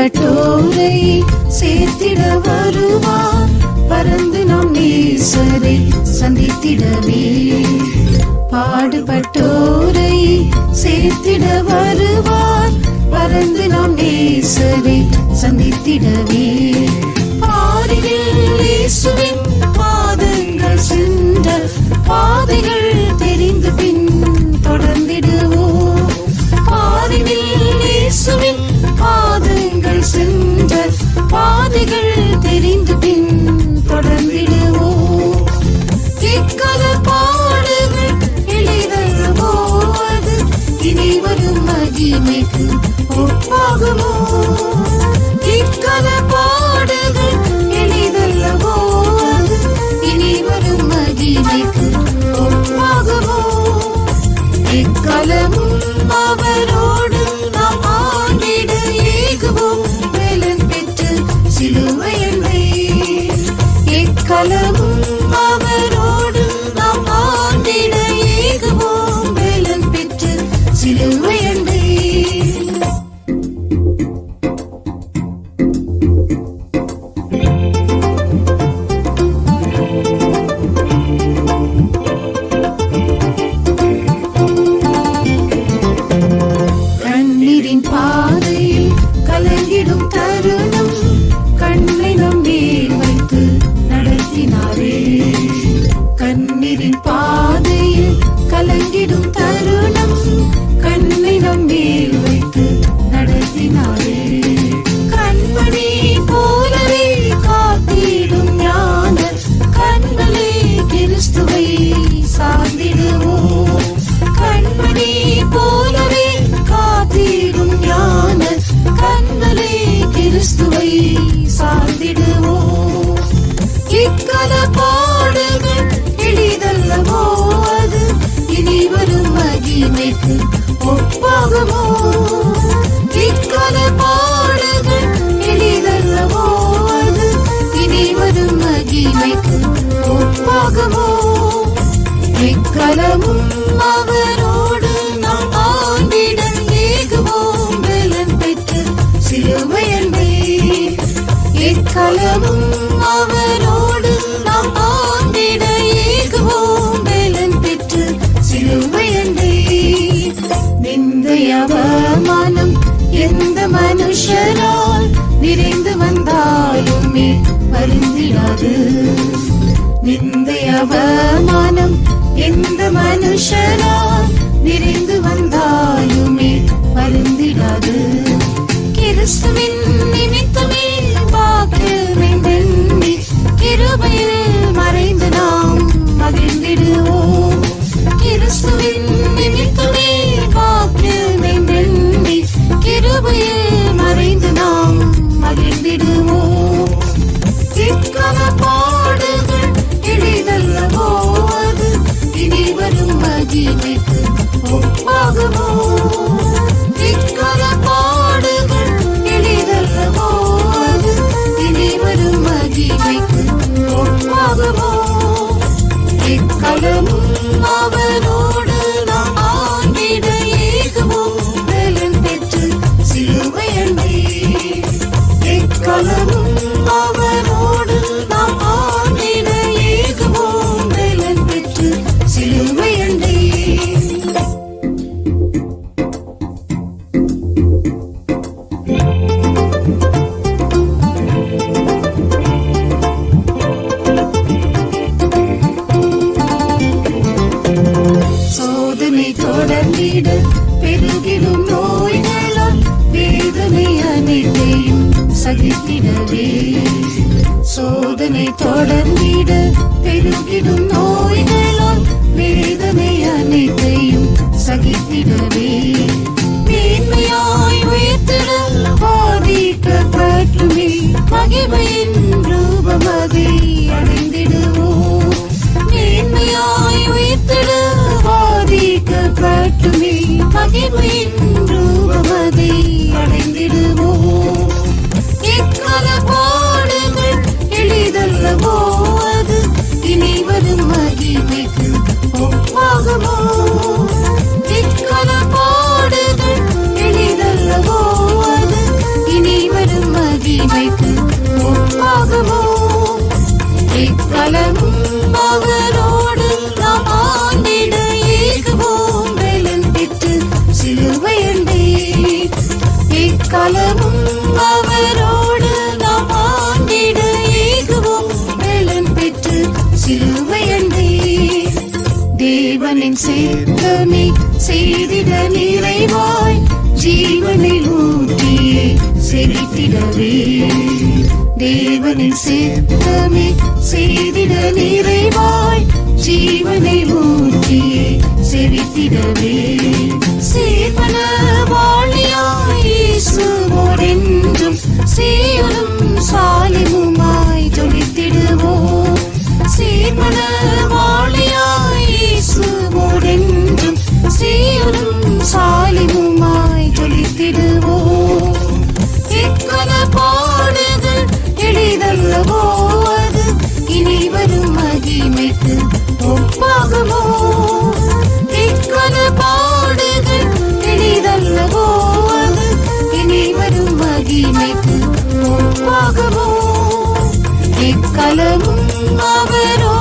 பட்டோரை சேர்த்திட வருவார். பறந்து நாம் நேசரை சந்தித்திடவே. பாடுபட்டோரை சேர்த்திட வருவார். பறந்து நாம் நேசரை சந்தித்திடவே. பாதைகள் பாதங்கள் சென்ற பாதைகள் కాలము Baltimore. Baltimore. எந்த மனுஷரால் நிறைந்து வந்தாலுமே வருந்திடாது. நிந்தை அவமானம் எந்த மனுஷரால் நிறைந்து வந்தாலுமே வருந்திடாது. கிறிஸ்துவின் நிமித்தமே வாக்கு கிருபையில் மறைந்து நாம் மகிழ்ந்திடுவோம். கிறிஸ்துவின் விடுவோம் சிக்கன பாடுகள் இனிதல்லவோ அது இனி வரும் மகிமைக்கு ஒப்பாகுவோ சிக்கன பாடுகள் இனிதல்லவோ அவரும் தொடர்ந்திடவே சோதனை தொடர்ந்திட பெருகிடும் நோய்களால் வேதனை அனைத்தையும் சகித்திடவே உயர்த்திட பாதிக்கப்பட்டுமே மகிமையை சகலமும் அவரோடு நாம் ஆண்டிட ஏகுவோம் வேலன் பெற்று சிலுவையண்டே இக்கலமும் அவரோடு நாம் ஆண்டிட ஏகுவோம் வேலன் பெற்று சிலுவையண்டே நிறைவாய். ஜீவனை ஊற்றியே செழித்திடவே. தேவனின் சித்தமே செய்திட நிறைவாய் ஜீவனை ஊற்றியே செவித்திடவே. ஒப்பாகுமோ எக்கன பாடுகள் இனிதல்லவோ? அது இனி வரும் மகிமைக்கு ஒப்பாகுமோ இக்கலமும் அவரோ